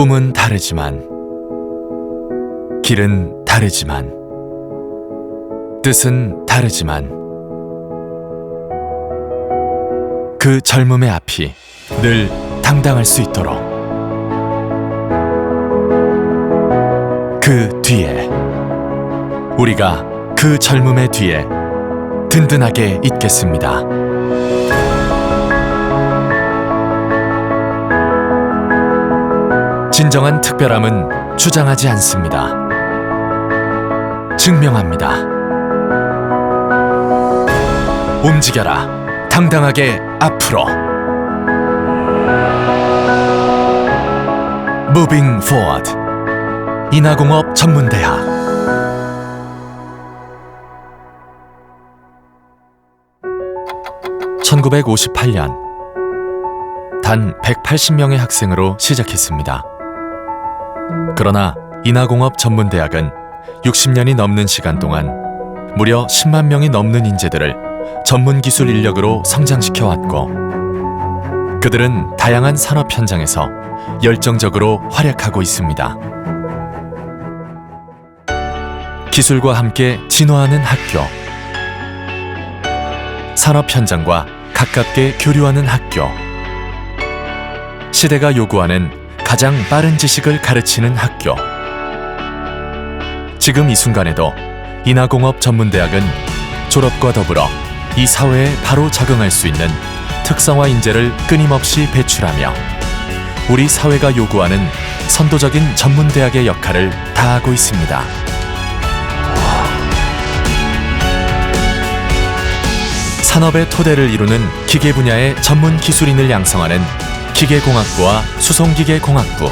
꿈은 다르지만 길은 다르지만 뜻은 다르지만 그 젊음의 앞이 늘 당당할 수 있도록 그 뒤에 우리가 그 젊음의 뒤에 든든하게 있겠습니다. 진정한 특별함은 주장하지 않습니다. 증명합니다. 움직여라. 당당하게 앞으로. Moving Forward. 인하공업 전문대학. (1958년) 단 180명의 학생으로 시작했습니다. 그러나 인하공업 전문대학은 60년이 넘는 시간 동안 무려 10만 명이 넘는 인재들을 전문 기술 인력으로 성장시켜 왔고 그들은 다양한 산업 현장에서 열정적으로 활약하고 있습니다. 기술과 함께 진화하는 학교. 산업 현장과 가깝게 교류하는 학교. 시대가 요구하는 가장 빠른 지식을 가르치는 학교. 지금 이 순간에도 인하공업 전문대학은 졸업과 더불어 이 사회에 바로 적응할 수 있는 특성화 인재를 끊임없이 배출하며 우리 사회가 요구하는 선도적인 전문대학의 역할을 다하고 있습니다. 산업의 토대를 이루는 기계 분야의 전문 기술인을 양성하는 기계공학부와 수송기계공학부.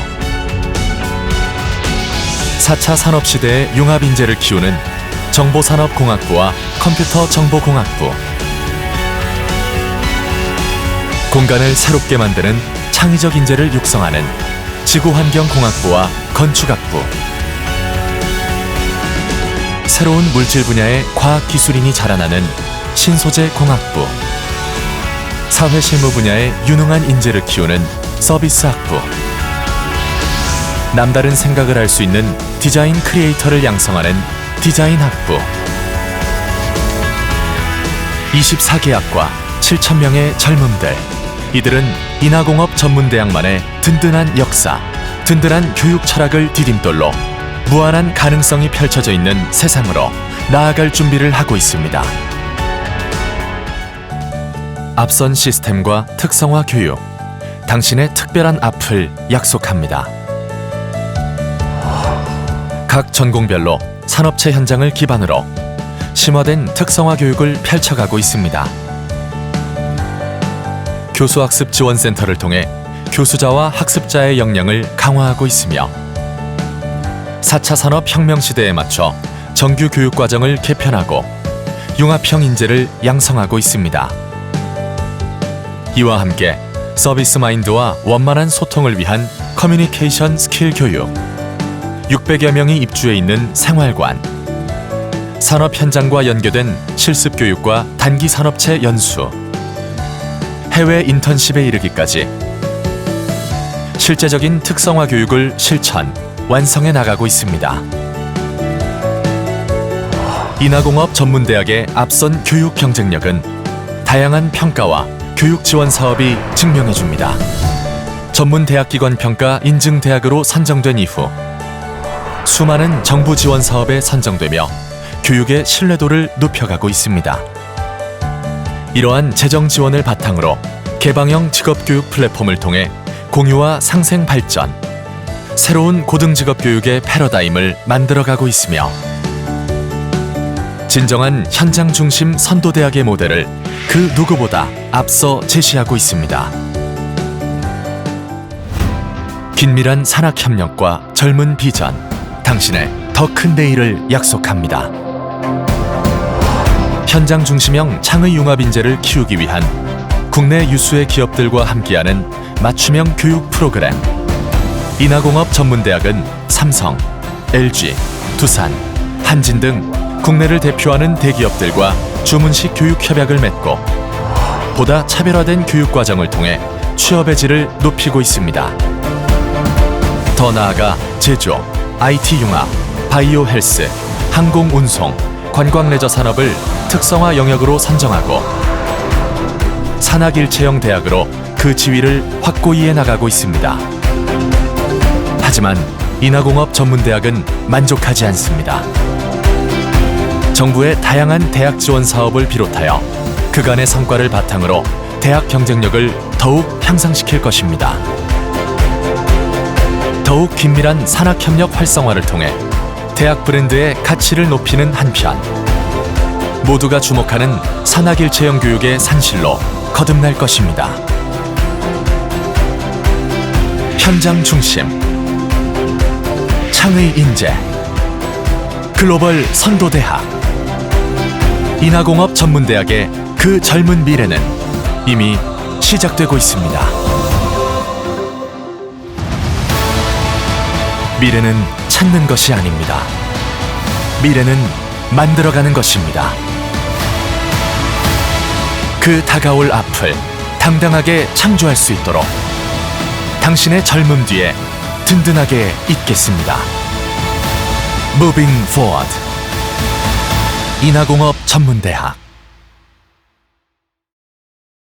4차 산업시대의 융합인재를 키우는 정보산업공학부와 컴퓨터정보공학부. 공간을 새롭게 만드는 창의적 인재를 육성하는 지구환경공학부와 건축학부. 새로운 물질 분야의 과학기술인이 자라나는 신소재공학부 사회 실무 분야의 유능한 인재를 키우는 서비스 학부. 남다른 생각을 할 수 있는 디자인 크리에이터를 양성하는 디자인 학부. 24개 학과 7천명의 젊음들. 이들은 인하공업 전문대학만의 든든한 역사 든든한 교육 철학을 디딤돌로 무한한 가능성이 펼쳐져 있는 세상으로 나아갈 준비를 하고 있습니다. 앞선 시스템과 특성화 교육, 당신의 특별한 앞을 약속합니다. 각 전공별로 산업체 현장을 기반으로 심화된 특성화 교육을 펼쳐가고 있습니다. 교수학습 지원센터를 통해 교수자와 학습자의 역량을 강화하고 있으며 4차 산업 혁명 시대에 맞춰 정규 교육 과정을 개편하고 융합형 인재를 양성하고 있습니다. 이와 함께 서비스 마인드와 원만한 소통을 위한 커뮤니케이션 스킬 교육. 600여 명이 입주해 있는 생활관. 산업 현장과 연계된 실습 교육과 단기 산업체 연수. 해외 인턴십에 이르기까지 실제적인 특성화 교육을 실천 완성해 나가고 있습니다. 인하공업 전문대학의 앞선 교육 경쟁력은 다양한 평가와 교육 지원 사업이 증명해 줍니다. 전문 대학 기관 평가 인증 대학으로 선정된 이후 수많은 정부 지원 사업에 선정되며 교육의 신뢰도를 높여가고 있습니다. 이러한 재정 지원을 바탕으로 개방형 직업 교육 플랫폼을 통해 공유와 상생 발전, 새로운 고등 직업 교육의 패러다임을 만들어가고 있으며 진정한 현장 중심 선도 대학의 모델을 그 누구보다 앞서 제시하고 있습니다. 긴밀한 산학 협력과 젊은 비전, 당신의 더 큰 내일을 약속합니다. 현장 중심형 창의 융합 인재를 키우기 위한 국내 유수의 기업들과 함께하는 맞춤형 교육 프로그램. 인하공업 전문대학은 삼성, LG, 두산, 한진 등 국내를 대표하는 대기업들과 주문식 교육 협약을 맺고 보다 차별화된 교육 과정을 통해 취업의 질을 높이고 있습니다. 더 나아가 제조, IT 융합, 바이오 헬스, 항공 운송, 관광 레저 산업을 특성화 영역으로 선정하고 산학 일체형 대학으로 그 지위를 확고히 해 나가고 있습니다. 하지만 인하공업 전문대학은 만족하지 않습니다. 정부의 다양한 대학 지원 사업을 비롯하여 그간의 성과를 바탕으로 대학 경쟁력을 더욱 향상시킬 것입니다. 더욱 긴밀한 산학협력 활성화를 통해 대학 브랜드의 가치를 높이는 한편 모두가 주목하는 산학일체형 교육의 산실로 거듭날 것입니다. 현장 중심 창의 인재 글로벌 선도대학 인하공업 전문대학의 그 젊은 미래는 이미 시작되고 있습니다. 미래는 찾는 것이 아닙니다. 미래는 만들어가는 것입니다. 그 다가올 앞을 당당하게 창조할 수 있도록 당신의 젊음 뒤에 든든하게 있겠습니다. Moving Forward 인하공업 전문대학